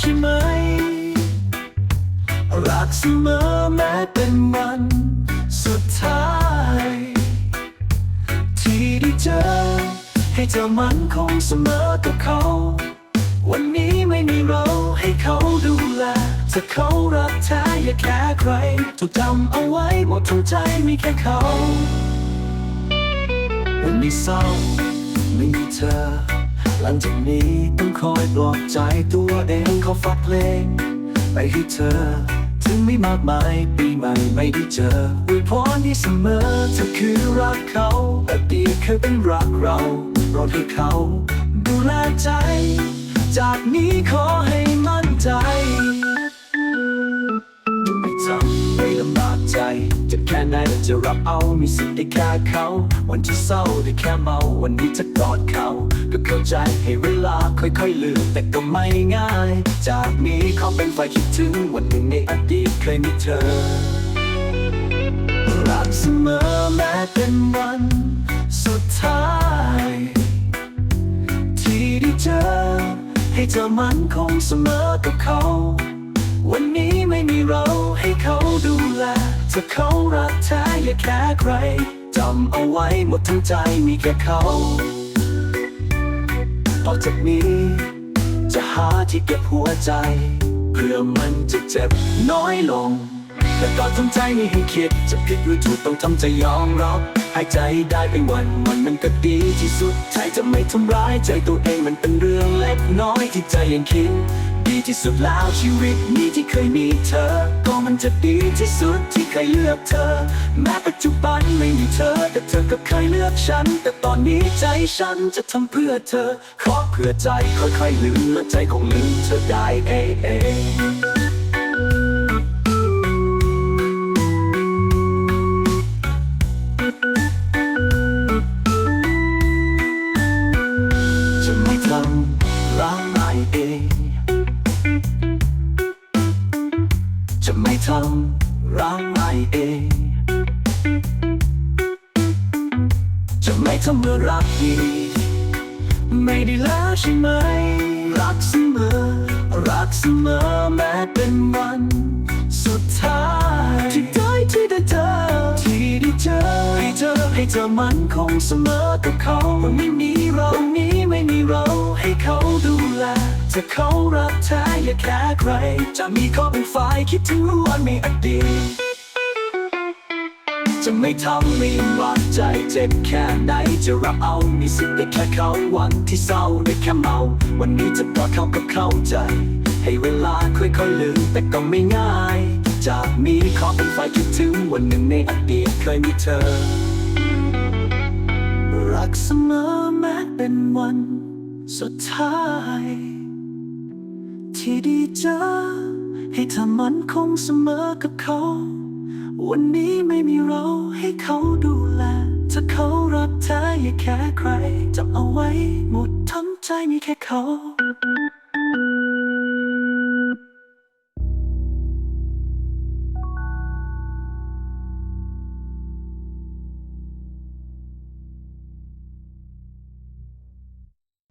ช่ไหม รักเสมอแม้เป็นวันสุดท้าย ที่ได้เจอ ให้เธอมันคงเสมอกับเขา วันนี้ไม่มีเราให้เขาดูแลถ้าเขารักแท้อย่าแค่ใครถูกจำเอาไว้หมดทั้งใจมีแค่เขา วันนี้เศร้าไม่มีเธอ ลังจากนี้ต้องคอยปลอบใจตัวเองขอฟักเพลง ไปให้เธอ ถึงไม่มากมายปีใหม่ไม่ได้เจออวยพรที่เสมอเธอคือรักเขาอดีเคยเป็นรักเราโปรดให้เขา ดูแลใจ จากนี้ขอให้มั่นใจ ไหนจะรับเอามีสิทธิ์ได้แค่เขา วันที่เศร้าได้แค่เมา วันนี้จะกอดเขา ก็เข้าใจให้เวลาค่อยๆลืมแต่ก็ไม่ง่าย จากนี้ขอเป็นไฟคิดถึงวันหนึ่งในอดีตเคยมีเธอ รักเสมอแม้เป็นวันสุดท้าย ที่ได้เจอ ให้เธอมันคงเสมอกับเขา วันนี้ไม่มีเราให้เขาดูแล ถ้าเขารักแท้อย่าแค่ใครจำเอาไว้หมดทั้งใจมีแค่เขาต่อจากนี้ จะหาที่เก็บหัวใจ เพื่อมันจะเจ็บน้อยลง แต่ตอนทำใจไม่ให้คิดจะผิดหรือถูกต้องทำใจยอมรับหายใจได้เป็นวันวันมันก็ดีที่สุดใจจะไม่ทำร้ายใจตัวเองมันเป็นเรื่องเล็กน้อยที่ใจยังคิด ดีที่สุดแล้วชีวิตนี้ที่เคยมีเธอ ก็มันจะดีที่สุดที่เคยเลือกเธอ แม้ปัจจุบันไม่มีเธอ แต่เธอก็เคยเลือกฉัน แต่ตอนนี้ใจฉันจะทำเพื่อเธอ ขอเพื่อใจค่อยๆลืมและใจคงลืมเธอได้เองเองจะไม่ทำร้างนายเอง จะไม่ทำร้างนายเอง จะไม่ทำเมื่อรักดีไม่ได้แล้วใช่ไหม รักเสมอ รักเสมอแม้เป็นวัน สุดท้ายที่ได้ที่ได้เจอที่ได้เจอให้เธอให้เธอมันคงเสมอกับเขาไม่มีเรานี้ไม่มีเราให้เขาด ถ้าเขารักแท้อย่าแค่ใคร จะมีเขาเป็นฝ่ายคิดถึงวันมีอดีตจะไม่ทำไม่ว่าใจเจ็บแค่ไหนจะรับเอา มีสิทธิ์ได้แค่เขาวันที่เศร้าได้แค่เมา วันนี้จะปลอดเขากับเข้าใจ ให้เวลาค่อยๆลืมแต่ก็ไม่ง่าย จากมีขอเป็นไฟคิดถึงวันหนึ่งในอดีตเคยมีเธอ รักเสมอแม้เป็นวันสุดท้าย ที่ดีเจอให้เธอมันคงเสมอกับเขา วันนี้ไม่มีเราให้เขาดูแล ถ้าเขารักเธออย่าแค่ใครจำเอาไว้หมดทั้งใจมีแค่เขา